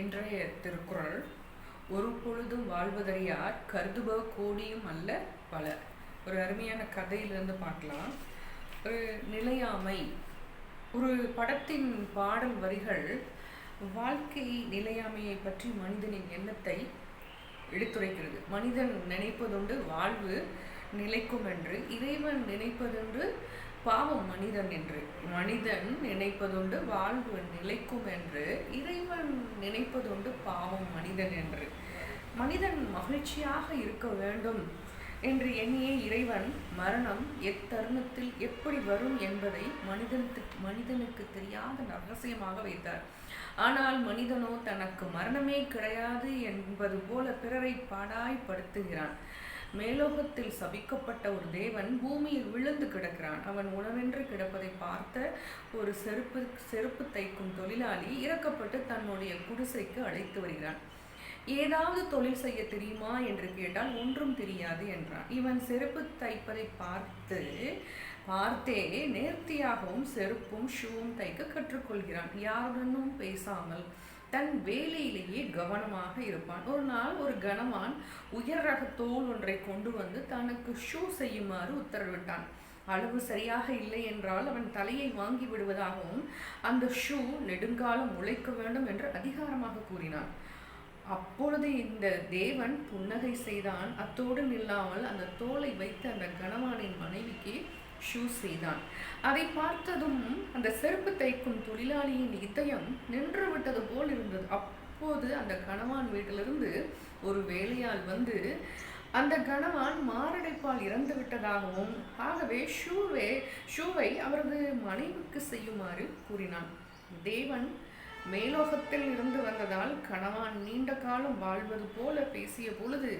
இன்றைய திருக்குறள் ஒரு பொழுதும் வாழ்வதறியார் கருதுப கோடியும் அல்ல பல ஒரு அருமையான கதையிலிருந்து பார்க்கலாம். ஒரு நிலையாமை ஒரு படத்தின் பாடல் வரிகள் வாழ்க்கை நிலையாமையை பற்றி மனிதனின் எண்ணத்தை எடுத்துரைக்கிறது. மனிதன் நினைப்பதுண்டு வாழ்வு நிலைக்கும் என்று இறைவன் நினைப்பதுண்டு பாவம் மனிதன் என்று. மனிதன் நினைப்பதுண்டு வாழ்வு நிலைக்கும் என்று. இறைவன் நினைப்பதுண்டு பாவம் மனிதன் என்று. மனிதன் மகிழ்ச்சியாக இருக்க வேண்டும் என்று எண்ணிய இறைவன் மரணம் எத்தருணத்தில் எப்படி வரும் என்பதை மனிதனுக்கு மனிதனுக்கு தெரியாத ரகசியமாக வைத்தார். ஆனால் மனிதனோ தனக்கு மரணமே கிடையாது என்பது போல பிறரை பாடாய்படுத்துகிறான் மேலோகத்தில் சபிக்கப்பட்ட ஒரு தேவன் பூமியில் விழுந்து கிடக்கிறான். அவன் உணவென்று கிடப்பதை பார்த்த ஒரு செருப்பு செருப்பு தைக்கும் தொழிலாளி இறக்கப்பட்டு தன்னுடைய குடிசைக்கு அழைத்து வருகிறான். ஏதாவது தொழில் செய்ய தெரியுமா என்று கேட்டால் ஒன்றும் தெரியாது என்றான். இவன் செருப்பு தைப்பதை பார்த்து பார்த்தே நேர்த்தியாகவும் செருப்பும் ஷூவும் தைக்க கற்றுக்கொள்கிறான். யாருடனும் பேசாமல் தன் வேலையிலேயே கவனமாக இருப்பான். ஒரு நாள் ஒரு கனவான் உயர் ரக தோல் ஒன்றை கொண்டு வந்து தனக்கு ஷூ செய்யுமாறு உத்தரவிட்டான். அளவு சரியாக இல்லை என்றால் அவன் தலையை வாங்கி விடுவதாகவும் அந்த ஷூ நெடுங்காலம் உழைக்க வேண்டும் என்று அதிகாரமாக கூறினான். அப்பொழுது இந்த தேவன் புன்னகை செய்தான். அத்தோடு நில்லாமல் அந்த தோலை வைத்து அந்த கணவானின் மனைவிக்கு ஷூ செய்தான் அதை பார்த்ததும் அந்த செருப்பு தைக்கும் தொழிலாளியின் இதயம் நின்று விட்டது போல் இருந்தது. அப்போது அந்த கணவான் வீட்டிலிருந்து ஒரு வேலையால் வந்து அந்த கணவான் மாரடைப்பால் இறந்து விட்டதாகவும் ஆகவே ஷூவே ஷூவை அவரது மனைவிக்கு செய்யுமாறு கூறினான். தேவன் மேலோகத்தில் இருந்து வந்ததால் கணவான் நீண்ட காலம் வாழ்வது போல பேசிய பொழுது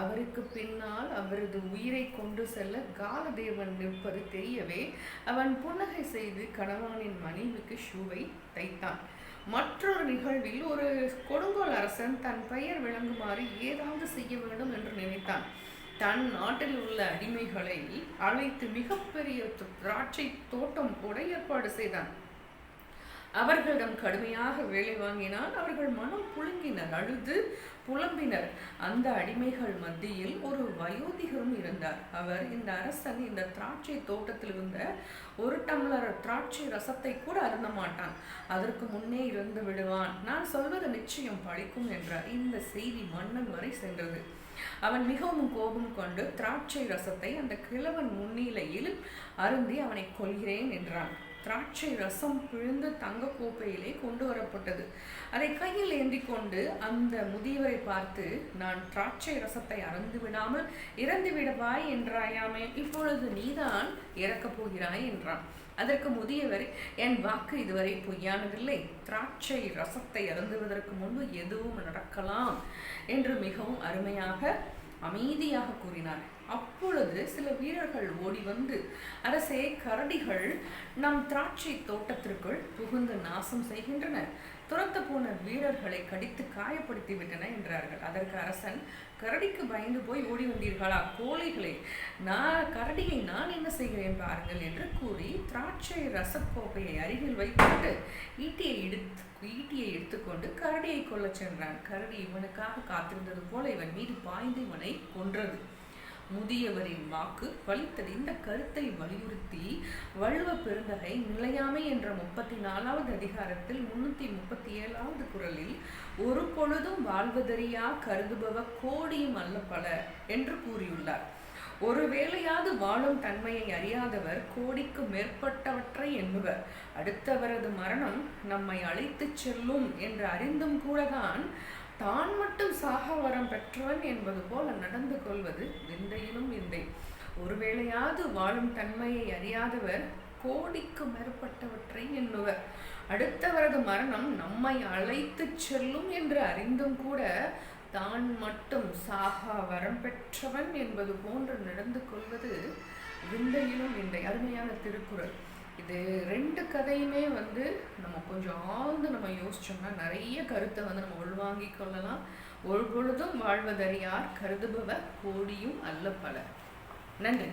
அவருக்கு பின்னால் அவரது உயிரை கொண்டு செல்ல காலதேவன் நிற்பது தெரியவே அவன் புன்னகை செய்து கணவானின் மனைவிக்கு ஷூவை தைத்தான். மற்றொரு நிகழ்வில் ஒரு கொடுங்கோல் அரசன் தன் பெயர் விளங்குமாறு ஏதாவது செய்ய வேண்டும் என்று நினைத்தான். தன் நாட்டில் உள்ள அடிமைகளை அழைத்து மிகப்பெரிய திராட்சை தோட்டம் கூட ஏற்பாடு செய்தான். அவர்களிடம் கடுமையாக வேலை வாங்கினால் அவர்கள் மனம் புழுங்கினர் அழுது புலம்பினர். அந்த அடிமைகள் மத்தியில் ஒரு வயோதிகரும் இருந்தார். அவர் இந்த அரசன் இந்த திராட்சை தோட்டத்தில் இருந்த ஒரு டம்ளர் திராட்சை ரசத்தை கூட அருந்த மாட்டான். அதற்கு முன்னே இருந்து விடுவான். நான் சொல்வது நிச்சயம் பழிக்கும் என்றார். இந்த செய்தி மன்னன் வரை சென்றது. அவன் மிகவும் கோபம் கொண்டு திராட்சை ரசத்தை அந்த கிழவன் முன்னிலையில் அருந்தி அவனை கொள்கிறேன் என்றான். திராட்சை ரசம் பிழிந்து தங்க கோப்பையிலே கொண்டு வரப்பட்டது. அதை கையில் ஏந்தி கொண்டு அந்த முதியவரை பார்த்து நான் திராட்சை ரசத்தை அறந்து விடாமல் இறந்து விடவாய் என்றாயாமே? இப்பொழுது நீதான் இறக்கப் போகிறாய் என்றான். அதற்கு முதியவர் என் வாக்கு இதுவரை பொய்யானதில்லை. திராட்சை ரசத்தை அருந்துவதற்கு முன்பு எதுவும் நடக்கலாம் என்று மிகவும் அருமையாக அமைதியாக கூறினார். அப்பொழுது சில வீரர்கள் ஓடி வந்து அரசே கரடிகள் நம் திராட்சை தோட்டத்திற்குள் புகுந்து நாசம் செய்கின்றன துரத்த போன வீரர்களை கடித்து காயப்படுத்தி விட்டன என்றார்கள். அதற்கு அரசன் கரடிக்கு பயந்து போய் ஓடி வந்தீர்களா? கோழிகளை நான் கரடியை நான் என்ன செய்கிறேன் பாருங்கள் என்று கூறி திராட்சை ரசக்கோப்பையை அருகில் வைத்துவிட்டு ஈட்டியை எடுத்து ஈட்டியை எடுத்துக்கொண்டு கரடியை கொல்லச் சென்றான். கரடி இவனுக்காக காத்திருந்தது போல இவன் மீது பாய்ந்து இவனை கொன்றது. முதியவரின் வாக்கு பலித்தது இந்த கருத்தை வலியுறுத்தி வள்ளுவ பெருந்தகை நிலையாமை என்ற முப்பத்தி நாலாவது அதிகாரத்தில் முன்னூத்தி முப்பத்தி ஏழாவது குரலில் ஒரு பொழுதும் வாழ்வதறியா கருதுபவ கோடியும் அல்ல பல என்று கூறியுள்ளார். ஒரு வேளையாவது வாழும் தன்மையை அறியாதவர் கோடிக்கு மேற்பட்டவற்றை எண்ணுவர். அடுத்தவரது மரணம் நம்மை அழைத்துச் செல்லும் என்று அறிந்தும் கூடதான் தான் மட்டும் சாக வரம் பெற்றவன் என்பது போல நடந்து கொள்வது விந்தையிலும் விந்தை. ஒருவேளையாவது வாழும் தன்மையை அறியாதவர் கோடிக்கு மேற்பட்டவற்றை எண்ணுவர். அடுத்தவரது மரணம் நம்மை அழைத்து செல்லும் என்று அறிந்தும் கூட தான் மட்டும் சாகா வரம் பெற்றவன் என்பது போன்று நடந்து கொள்வது விந்தையிலும் விந்தை. அருமையான திருக்குறள். இது ரெண்டு கதையுமே வந்து நம்ம கொஞ்சம் ஆழ்ந்து நம்ம யோசிச்சோம்னா நிறைய கருத்தை வந்து நம்ம உள்வாங்கி கொள்ளலாம். ஒரு பொழுதும் வாழ்வதறியார் கருதுபவர் கோடியும் அல்ல பல. நன்றி.